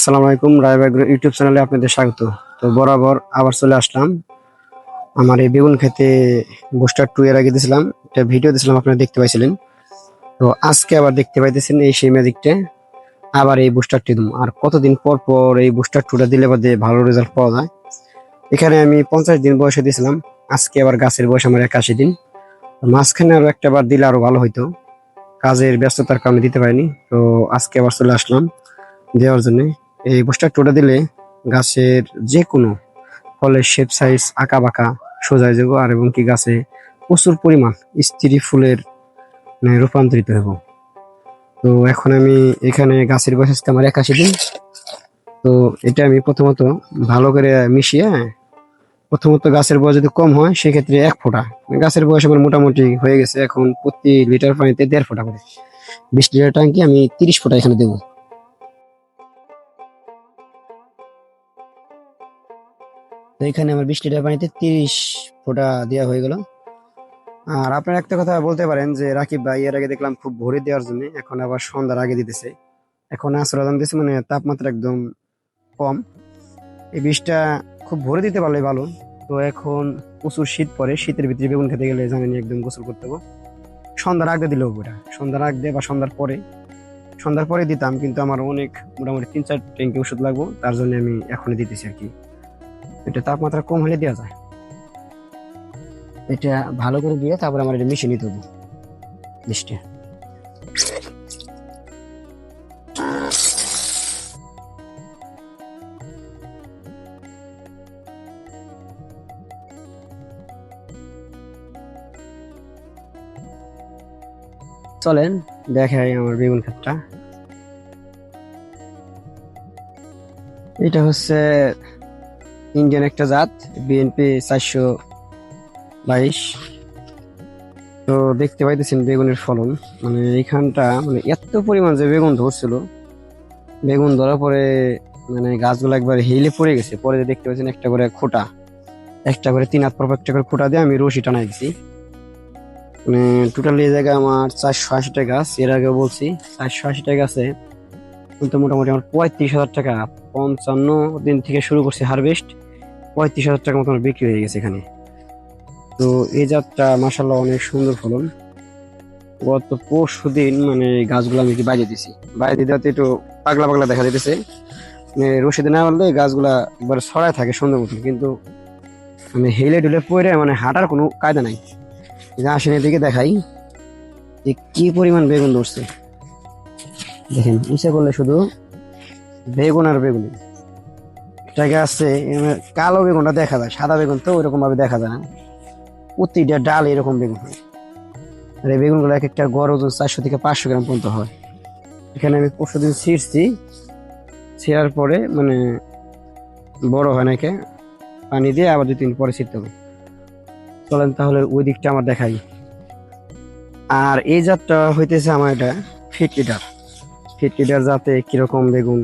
আসসালামু আলাইকুম রায়বাগ্র ইউটিউব চ্যানেলে আপনাদের স্বাগত। তো বরাবর আবার চলে আসলাম। আমার এই বেগুন খেতে বুস্টার টু এর আগে দিয়েছিলাম, একটা ভিডিও দিয়েছিলাম, আপনারা দেখতে পাইছিলেন। তো আজকে আবার দেখতে পাইতেছেন এই সেই ম্যাজিকটা আবার এই বুস্টারটি দিম আর কতদিন পর পর এই বুস্টার টুটা দিলে বাদে ভালো রেজাল্ট পাওয়া যায়। এখানে আমি পঞ্চাশ দিন বয়সে দিয়েছিলাম, আজকে আবার গাছের বয়স আমার একাশি দিন। মাঝখানে আরও একটা বার দিলে আরও ভালো হইতো। কাজের ব্যস্ততার কারণে দিতে পারিনি, তো আজকে আবার চলে আসলাম দেওয়ার জন্য। এই বুস্টার টোটা দিলে গাছের যে কোনো ফলের শেপ সাইজ আঁকা বাঁকা সোজা হয়ে যাব, আর এবং কি গাছে প্রচুর পরিমাণ স্ত্রী ফুলের মানে রূপান্তরিত হব। তো এখন আমি এখানে গাছের বয়স আমার একাশি দিন। তো এটা আমি প্রথমত ভালো করে মিশিয়ে, প্রথমত গাছের বয়স যদি কম হয়, সেক্ষেত্রে এক ফোঁটা। গাছের বয়স আমার মোটামুটি হয়ে গেছে, এখন প্রতি লিটার পানিতে দেড় ফোঁটা করে। বিশ লিটার ট্যাঙ্কি আমি তিরিশ ফোঁটা এখানে দেবো। তো এখানে আমার বিশ লিটার পানিতে তিরিশ ফোঁটা দেওয়া হয়ে গেল। আর আপনার একটা কথা বলতে পারেন যে, রাকিব ভাই, এর আগে দেখলাম খুব ভোরে দেওয়ার জন্য, এখন আবার সন্ধ্যার আগে দিতেছে। এখন আশ্রয় দিতেছে মানে তাপমাত্রা একদম কম। এই বীজটা খুব ভোরে দিতে পারলে ভালো। তো এখন প্রচুর শীত পরে শীতের ভিতরে বেগুন খেতে গেলে জানেনি একদম গোসল করতে হবে। সন্ধ্যার আগে দিলেও ওটা সন্ধ্যার আগে বা সন্ধ্যার পরে। সন্ধ্যার পরে দিতাম, কিন্তু আমার অনেক মোটামুটি তিন চার ট্যাঙ্কি ওষুধ লাগবো, তার জন্য আমি এখনই দিতেছি আর কি। এটা তাপমাত্রা কম হলে দেওয়া যায়। এটা ভালো করে দিয়ে তারপরে আমার এটা মিশিয়ে নিতে হবে। মিষ্টি। চলেন, দেখাই আমার বেগুন ক্ষেতটা। এটা হচ্ছে ইন্ডিয়ান একটা জাত বিএনপি চারশো বাইশ। তো দেখতে পাইতেছেন বেগুনের ফলন। মানে এইখানটা মানে এত পরিমাণ যে বেগুন ধরছিল, বেগুন ধরার পরে মানে গাছগুলো একবার হেলে পড়ে গেছে। পরে দেখতে পাচ্ছেন একটা করে খোটা, একটা করে তিন হাত পর একটা করে খোটা দিয়ে আমি রশি টানাই দিছি। মানে টোটাল এই জায়গায় আমার চারশো আশিটা গাছ, এর আগে বলছি, চারশো আশিটা গাছে কিন্তু মোটামুটি আমার পঁয়ত্রিশ হাজার টাকা। পঞ্চান্ন দিন থেকে শুরু করছি হারভেস্ট পঁয়ত্রিশ হাজার টাকা মতো বিক্রি হয়ে গেছে এখানে। তো এই জাতটা মাসাল্লাহ অনেক সুন্দর ফলন। গত পরশু দিন মানে গাছগুলো আমি বাইরে দিছি? বাইরে দিতে একটু পাগলা পাগলা দেখা দিতেছে মানে রশিদে না বললে গাছগুলা একবার ছড়ায় থাকে সুন্দর মতন, কিন্তু মানে হেলে ডুলে পরে মানে হাঁটার কোনো কায়দা নাই। আসেন এদিকে দেখাই যে কী পরিমাণ বেগুন ধরছে। দেখেন ইচ্ছা করলে শুধু বেগুন আর বেগুন। জায়গা আছে? কালো বেগুনটা দেখা যায়, সাদা বেগুন তো ওইরকম ভাবে দেখা যায় না। প্রতিটা ডাল এরকম বেগুন হয়। আর এই বেগুনগুলো এক একটা গড় ওজন চারশো থেকে পাঁচশো গ্রাম পর্যন্ত হয়। এখানে আমি পরশু দিন ছিঁড়ছি। ছিঁড়ার পরে মানে বড় হয় নাকি পানি দিয়ে আবার দুই তিন পরে ছিঁড়তে হবে। চলেন তাহলে ওই দিকটা আমার দেখাই। আর এই জাতটা হইতেছে আমার এটা ফিট লিটার ফিট লিটার জাতে কীরকম বেগুন?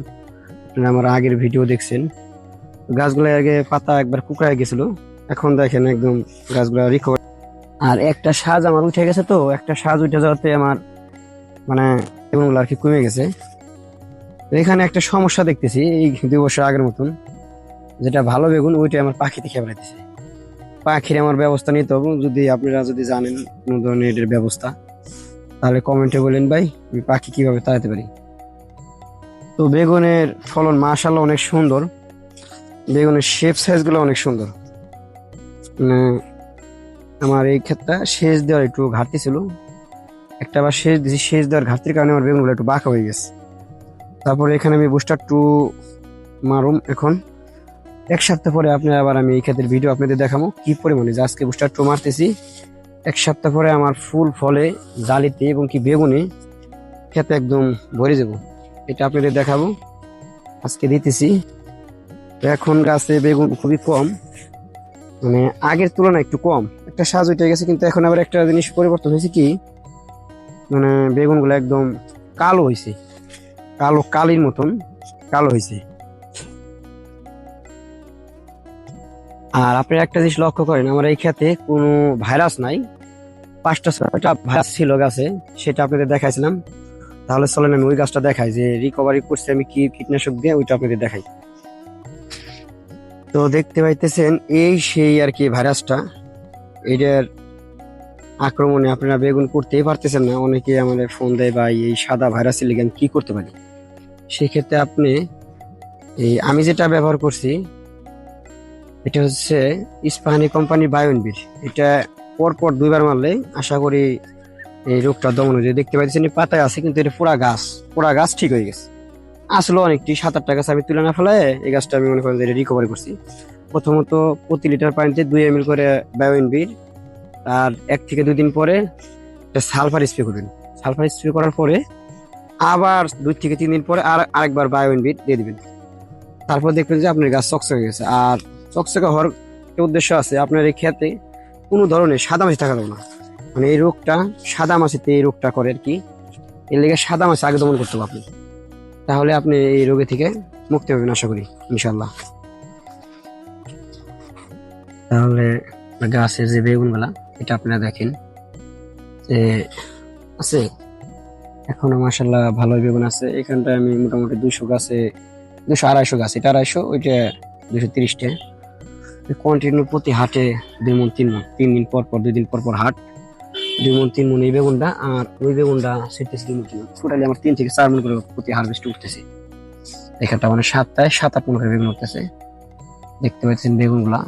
আপনারা আমার আগের ভিডিও দেখছেন। গাছগুলো আগে পাতা একবার কুকড়ায় গেছিল। এখন দেখেন একদম গাছগুলো রিকভার আর একটা সাজ আমার উঠে গেছে তো, একটা সাজ উঠে যাওয়াতে আমার মানে বেগুনগুলো আর কি কমে গেছে। এখানে একটা সমস্যা দেখতেছি, এই দুই বছর আগের মতন। যেটা ভালো বেগুন ওইটা আমার পাখিতে খেয়ে পাখির আমার ব্যবস্থা নিতে হবে। যদি আপনারা যদি জানেন কোনো ধরনের এটার ব্যবস্থা, তাহলে কমেন্টে বলেন ভাই, আমি পাখি কীভাবে তাড়াতে পারি। তো বেগুনের ফলন মাশাল্লাহ অনেক সুন্দর। বেগুনের শেপ সাইজগুলো অনেক সুন্দর। মানে আমার এই ক্ষেতটা সেচ দেওয়ার একটু ঘাটতি ছিল। একটা বার সেচ দিয়েছি সেচ দেওয়ার ঘাটতির কারণে আমার বেগুনগুলো একটু বাঁকা হয়ে গেছে। তারপরে এখানে আমি বুস্টার টু মারুম এখন। এক সপ্তাহ পরে আপনার আবার আমি এই ক্ষেতের ভিডিও আপনাদের দেখাবো কি পরিমাণে যে আজকে বুস্টার টু মারতেছি। এক সপ্তাহ পরে আমার ফুল ফলে, জালিতে এবং কি বেগুনে খেতে একদম ভরে যাব। এটা আপনাদের দেখাবো। আজকে দিতেছি। এখন গাছে বেগুন খুবই কম। মানে আগের তুলনায় একটু কম। একটা সাজ উঠে গেছে, কিন্তু এখন আবার একটা জিনিস পরিবর্তন হয়েছে কি? মানে বেগুনগুলো একদম কালো হয়েছে। কালো কালির মতন কালো হয়েছে। আর আপনি একটা জিনিস লক্ষ্য করেন, আমার এই ক্ষেতে কোনো ভাইরাস নাই। পাঁচটা ছয়টা ভাইরাস ছিল গাছে, সেটা আপনাদের দেখাইছিলাম। তাহলে চলেন আমি ওই গাছটা দেখাই যে রিকভারি করছি আমি কি কীটনাশক দিয়ে ওইটা আপনাদের দেখাই। তো দেখতে পাইতেছেন এই সেই আর কি ভাইরাসটা, এটার আক্রমণে আপনারা বেগুন করতেই পারতেছেন না, অনেকে আমাদের ফোন দেয় বা এই সাদা ভাইরাসের লিগে আমি কী করতে পারি? সেক্ষেত্রে আপনি এই আমি যেটা ব্যবহার করছি, এটা হচ্ছে ইস্পাহানি কোম্পানির বায়োনবির এটা পরপর দুইবার মারলে আশা করি এই রোগটা দমন হয়ে দেখতে এই পাতায় আছে কিন্তু এটা পুরা গাছ। পুরা গাছ ঠিক হয়ে গেছে। আসলো অনেকটি সাত আটটা গাছ আমি তুলে না ফেলায় এই গাছটা আমি মনে করেন যে রিকভারি করছি। প্রথমত প্রতি লিটার পানিতে দুই এম করে বায়োনবির আর এক থেকে দুই দিন পরে সালফার স্প্রে করবেন। সালফার স্প্রে করার পরে আবার দুই থেকে তিন দিন পরে আর আরেকবার বায়োনবির দিয়ে দিবেন। তারপর দেখবেন যে আপনার গাছ চকচকে গেছে। আর চকচকে হওয়ার উদ্দেশ্য আছে, আপনার এই ক্ষেতে কোনো ধরনের সাদা মাছি থাকা যাবে না। মানে এই রোগটা সাদা মাছিতে এই রোগটা করে আর কি। এর লেগে সাদা মাছি আগে দমন করতে হবে আপনি। তাহলে আপনি এই রোগে থেকে মুক্তি পাবেন আশা করি ইনশাল্লাহ তাহলে গাছের যে বেগুনগুলা, এটা আপনারা দেখেন। যে আছে? এখনও মাসাল্লাহ ভালোই বেগুন আছে। এখানটায় আমি মোটামুটি দুশো গাছে দুশো আড়াইশো গাছ, এটা আড়াইশো, ওইটা দুশো তিরিশটা। কন্টিনিউ প্রতি হাটে দুই মন, তিন মন, তিন দিন পর পর, দুই দিন পর পর হাট। দুই তিন মন এই বেগুনটা আর ওই বেগুনটা সেটতেছে দুই তিন টোটালি আমার তিন থেকে চার মন করে প্রতি হারভেস্ট উঠতেছে। এখানটা মানে সাতটায় সাত আট মন করে বেগুন উঠতেছে। দেখতে পাচ্ছেন বেগুনগুলা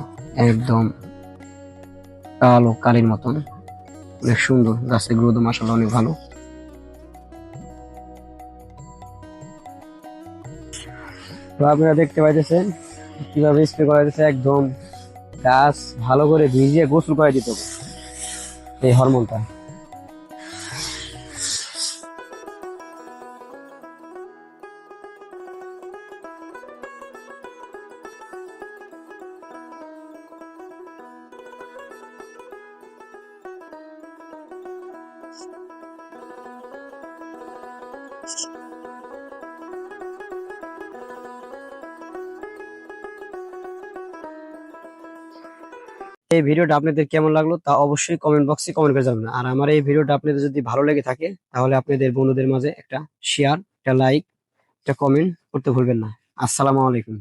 একদম কালো কালির মতন। অনেক সুন্দর, গাছের গ্রোথ মাসাল্লাহ অনেক ভালো। তো আপনারা দেখতে পাইতেছেন কীভাবে স্প্রে করা যাচ্ছে একদম গাছ ভালো করে ভিজিয়ে গোসল করে দিতে হবে। এই হরমোনটা এই ভিডিওটা আপনাদের কেমন লাগল তা অবশ্যই কমেন্ট বক্সে কমেন্ট করে জানাবেন। আর আমার এই ভিডিওটা আপনাদের যদি ভালো লেগে থাকে, তাহলে আপনাদের বন্ধুদের মাঝে একটা শেয়ার একটা লাইক একটা কমেন্ট করতে ভুলবেন না। আসসালামু আলাইকুম।